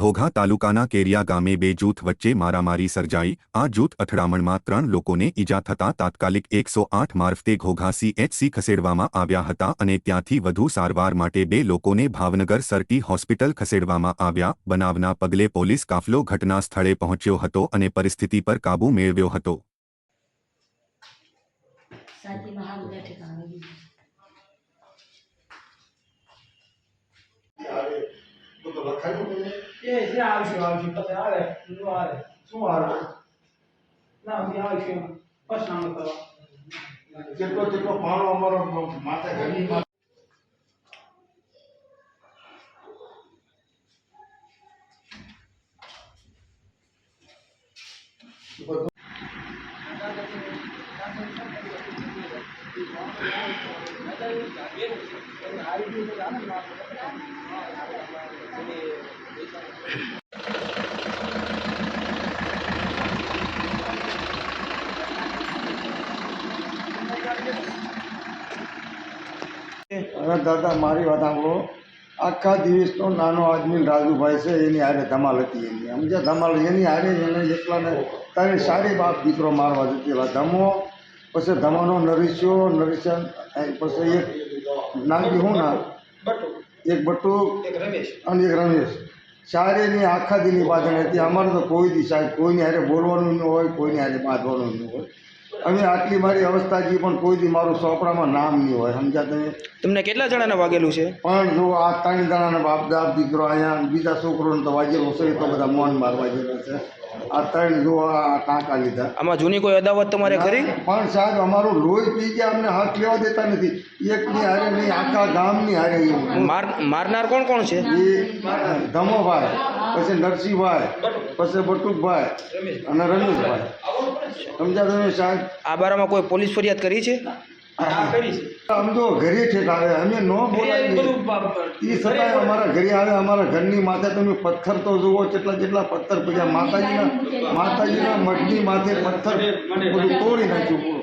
ઘોઘા તાલુકાના કેરિયા ગામે બે જૂથ વચ્ચે મારામારી સર્જાઈ. આ જૂથ અથડામણમાં ત્રણ લોકોને ઈજા થતાં તાત્કાલિક એકસો આઠ મારફતે ઘોઘા સીએચસી ખસેડવામાં આવ્યા હતા અને ત્યાંથી વધુ સારવાર માટે બે લોકોને ભાવનગર સરટી હોસ્પિટલ ખસેડવામાં આવ્યા. બનાવના પગલે પોલીસ કાફલો ઘટના સ્થળે પહોંચ્યો હતો અને પરિસ્થિતિ પર કાબૂ મેળવ્યો હતો. ઠેકાણે ગયું. એ છે આવશે આવશે પછી આવે નું આવે શું આવે ના હજી આવશે પછી આમ કરો જેટલો જેટલો પાણો અમારો માતા ઘરની માં હવે દાદા મારી વાત સાંભળો. આખા દિવસનો નાનો આદમી રાજુભાઈ છે એની હારે ધમાલ હતી એની. સમજ્યા ધમાલ એની હારે એને એકલાને તારી સારી બાપ દીકરો મારવા જતી એવા ધમો પછી ધમાનો નરીશ્યો નરીશન પછી એક નાગી હું ના એક બટુ અને એક રમેશ. ચારેની આખા દિલની બાંધણ હતી. અમારે તો કોઈ દી સાહેબ કોઈને હારે બોલવાનું ન હોય, કોઈને હારે બાંધવાનું ન હોય. અમે આટલી મારી અવસ્થા જી પણ કોઈ દી મારું ચોપડામાં નામ નહીં હોય સમજ્યા તમે? તમને કેટલા જણાને વાગેલું છે? પણ જો આ ત્રણ જણાને બાપ દાપ દીકરો અહીંયા બીજા છોકરોને તો વાગેલો છે તો બધા મોન મારવા જેવું છે. આ ત્રણ જો આ ટાંકા લીધા. આમાં જૂની કોઈ અદાવત તમારે કરી પણ સાહેબ અમારું લોહી પી ગયા અમને હાથ લેવા દેતા નથી. એકની હારે નહીં આખા ગામની હારે માર મારનાર કોણ કોણ છે? એ ધમોભાઈ પછી નરસિંહભાઈ પછી બટુકભાઈ અને રમેશભાઈ. સમજ્યા તમે સાહેબ? આ બારામાં કોઈ પોલીસ ફરિયાદ કરી છે? આ કરી છે આમ તો ઘરે છે આવે અમે ન એ બોલાવીએ એ છતાંય અમારા ઘરે આવે અમારા ઘરની માથે તમે પથ્થર તો જુઓ કેટલા કેટલા પથ્થર પડ્યા. માતાજીના માતાજીના મઢની માથે પથ્થર બધું તોડી નાખ્યું.